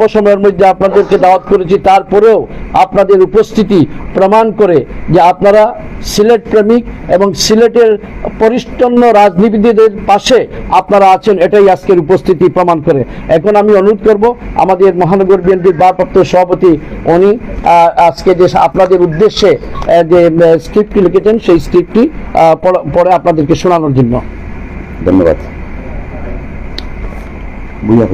অল্প সময়ের মধ্যে আপনাদেরকে দাওয়াত করেছি, তারপরেও আপনাদের উপস্থিতি প্রমাণ করে যে আপনারা সিলেট প্রেমিক এবং সিলেটের পরিচ্ছন্ন রাজনীতিবিদদের পাশে আপনারা আছেন, এটাই আজকের উপস্থিতি প্রমাণ করে। এখন আমি অনুরোধ করব, আমাদের মহানগর বিএনপির ভারপ্রাপ্ত সভাপতি, উনি আজকে যে আপনাদের উদ্দেশ্যে যে স্ক্রিপ্টটি লিখেছেন, সেই স্ক্রিপ্টটি পরে আপনাদেরকে শোনানোর জন্য। ধন্যবাদ। বুঝা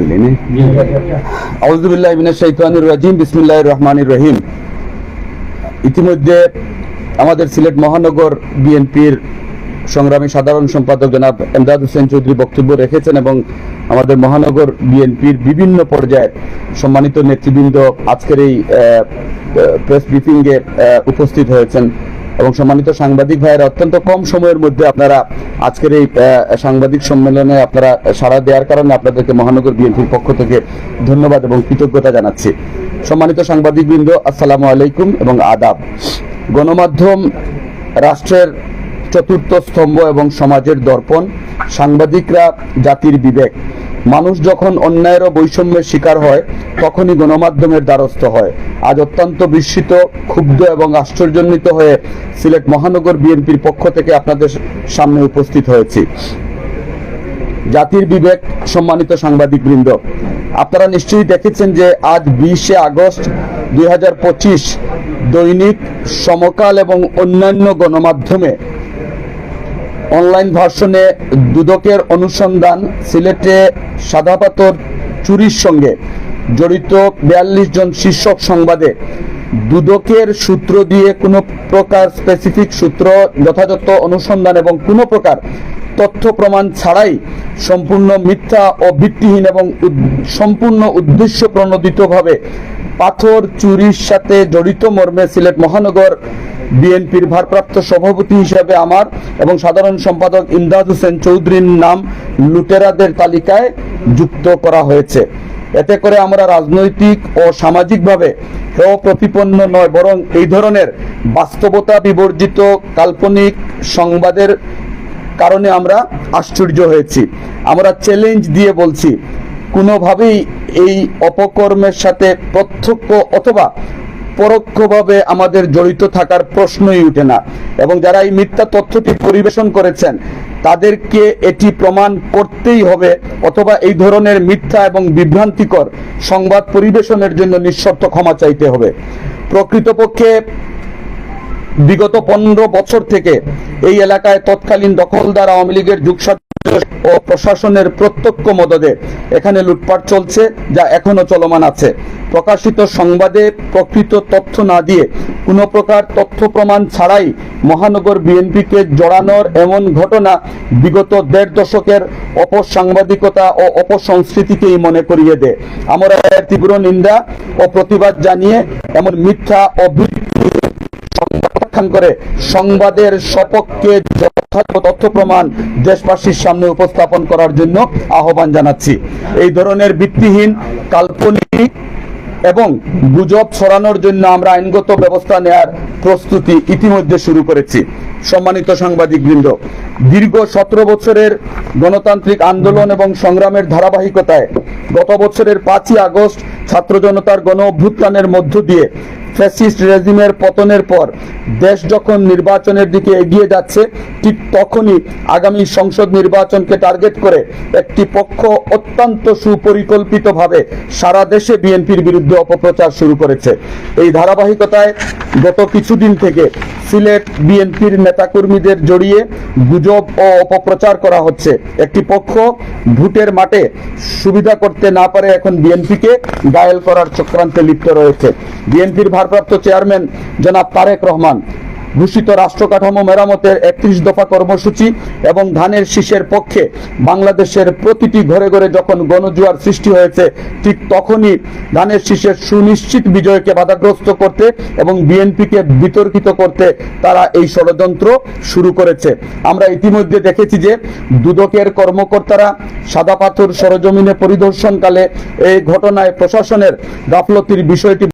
রাজিম রহিম ইতিমধ্যে আমাদের সিলেট মহানগর বিএনপির সংগ্রামী সাধারণ সম্পাদক জনাব এমদাদ হোসেন চৌধুরী বক্তব্য রেখেছেন এবং আমাদের মহানগর বিএনপির বিভিন্ন পর্যায়ের সম্মানিত নেতৃবৃন্দ আজকের এই প্রেস ব্রিফিংয়ে উপস্থিত হয়েছেন। এবং সম্মানিত সাংবাদিক ভাইয়েরা, অত্যন্ত কম সময়ের মধ্যে আপনারা আজকের এই সাংবাদিক সম্মেলনে আপনারা সাড়া দেওয়ার কারণে আপনাদেরকে মহানগর বিএনপির পক্ষ থেকে ধন্যবাদ এবং কৃতজ্ঞতা জানাচ্ছি। সম্মানিত সাংবাদিকবৃন্দ, আসসালামু আলাইকুম এবং আদাব। গণমাধ্যম রাষ্ট্রের চতুর্থ স্তম্ভ এবং সমাজের দর্পণ, সাংবাদিকরা জাতির বিবেক। মানুষ যখন অন্যায়ের বৈষম্যের শিকার হয়, তখনই গণমাধ্যমের দ্বারস্থ হয়। আজ অত্যন্ত বিস্মিত, ক্ষুব্ধ এবং আশ্চর্যান্বিত হয়ে সিলেট মহানগর বিএনপির পক্ষ থেকে আপনাদের সামনে উপস্থিত হয়েছি। জাতির বিবেক, সম্মানিত সাংবাদিকবৃন্দ, আপনারা নিশ্চয়ই দেখেছেন যে আজ বিশে আগস্ট দুই দৈনিক সমকাল এবং অন্যান্য গণমাধ্যমে অনলাইন ভার্সনে দুদকের অনুসন্ধান সিলেটে সাদাপাতর চুরির সঙ্গে জড়িত বিয়াল্লিশ জন শীর্ষক সংবাদে দুদকের সূত্র দিয়ে কোনো প্রকার স্পেসিফিক সূত্র যথাযথ অনুসন্ধান এবং কোনো প্রকার তথ্য প্রমাণ ছাড়াই সম্পূর্ণ মিথ্যা ও ভিত্তিহীন এবং সম্পূর্ণ উদ্দেশ্য প্রণোদিতভাবে পাথর চুরির সাথে জড়িত মর্মে সিলেট মহানগর বিএনপির ভারপ্রাপ্ত সভাপতি হিসাবে আমার এবং সাধারণ সম্পাদক ইমদাদ হোসেন চৌধুরীর নাম লুটেরাদের তালিকায় যুক্ত করা হয়েছে। এতে করে আমরা রাজনৈতিক ও সামাজিকভাবে হেয় প্রতিপন্ন নয়, বরং এই ধরনের বাস্তবতা বিবর্জিত কাল্পনিক সংবাদের কারণে আমরা আশ্চর্য হয়েছি। আমরা চ্যালেঞ্জ দিয়ে বলছি, কোনোভাবেই এই অপকর্মের সাথে প্রত্যক্ষ অথবা পরোক্ষভাবে আমাদের জড়িত থাকার প্রশ্নই উঠে না। এবং যারা এই মিথ্যা তথ্যটি পরিবেশন করেছেন তাদেরকে এটি প্রমাণ করতেই হবে অথবা এই ধরনের মিথ্যা এবং বিভ্রান্তিকর সংবাদ পরিবেশনের জন্য নিঃশর্ত ক্ষমা চাইতে হবে। প্রকৃতপক্ষে বিগত পনেরো বছর থেকে এই এলাকায় তৎকালীন দখলদার আওয়ামী লীগের যুগসাথী ও প্রশাসনের প্রত্যক্ষ মদদে এখানে লুটপাট চলছে, যা এখনও চলমান আছে। প্রকাশিত সংবাদে প্রকৃত তথ্য না দিয়ে কোনো প্রকার তথ্য প্রমাণ ছাড়াই মহানগর বিএনপিকে জড়ানোর এমন ঘটনা বিগত দেড় দশকের অপসাংবাদিকতা ও অপসংস্কৃতিকেই মনে করিয়ে দেয় আমরা এর তীব্র নিন্দা ও প্রতিবাদ জানিয়ে এমন মিথ্যা ও প্রত্যাখ্যান করে সংবাদের সপক্ষে যথাযথ তথ্য প্রমাণ দেশবাসীর সামনে উপস্থাপন করার জন্য আহ্বান জানাচ্ছি। এই ধরনের ভিত্তিহীন, কাল্পনিক এবং গুজব ছড়ানোর জন্য আমরা আইনগত ব্যবস্থা নেয়ার প্রস্তুতি ইতিমধ্যে শুরু করেছি। সম্মানিত সাংবাদিকবৃন্দ, দীর্ঘ সতেরো বছরের গণতান্ত্রিক আন্দোলন এবং সংগ্রামের ধারাবাহিকতায় গত বছরের পাঁচই আগস্ট ছাত্র জনতার গণ অভ্যুত্থানের মধ্য দিয়ে ফ্যাসিস্ট রেজিমের পতনের পর দেশ যখন নির্বাচনের দিকে এগিয়ে যাচ্ছে, ঠিক তখনই আগামী সংসদ নির্বাচনকে টার্গেট করে একটি পক্ষ অত্যন্ত সুপরিকল্পিতভাবে সারা দেশে বিএনপির বিরুদ্ধে অপপ্রচার শুরু করেছে। এই ধারাবাহিকতায় গত কিছুদিন থেকে সিলেট বিএনপির নেতাকর্মীদের জড়িয়ে গুজব ও অপপ্রচার করা হচ্ছে। একটি পক্ষ ভোটের মাঠে সুবিধা করতে না পারে এখন বিএনপিকে, গায়েল করার চক্রান্তে লিপ্ত রয়েছে। বিএনপির ভারপ্রাপ্ত চেয়ারম্যান জনাব তারেক রহমান ঘোষিত রাষ্ট্র কাঠামো মেরামতের একত্রিশ দফা কর্মসূচি এবং ধানের শীষের পক্ষে বাংলাদেশের প্রতিটি ঘরে ঘরে যখন গণজুয়ার সৃষ্টি হয়েছে, ঠিক তখনই ধানের শীষের সুনিশ্চিত বিজয়কে বাধাগ্রস্ত করতে এবং বিএনপিকে বিতর্কিত করতে তারা এই ষড়যন্ত্র শুরু করেছে। আমরা ইতিমধ্যে দেখেছি যে দুদকের কর্মকর্তারা সাদা পাথর সরজমিনে পরিদর্শনকালে এই ঘটনায় প্রশাসনের গাফলতির বিষয়টি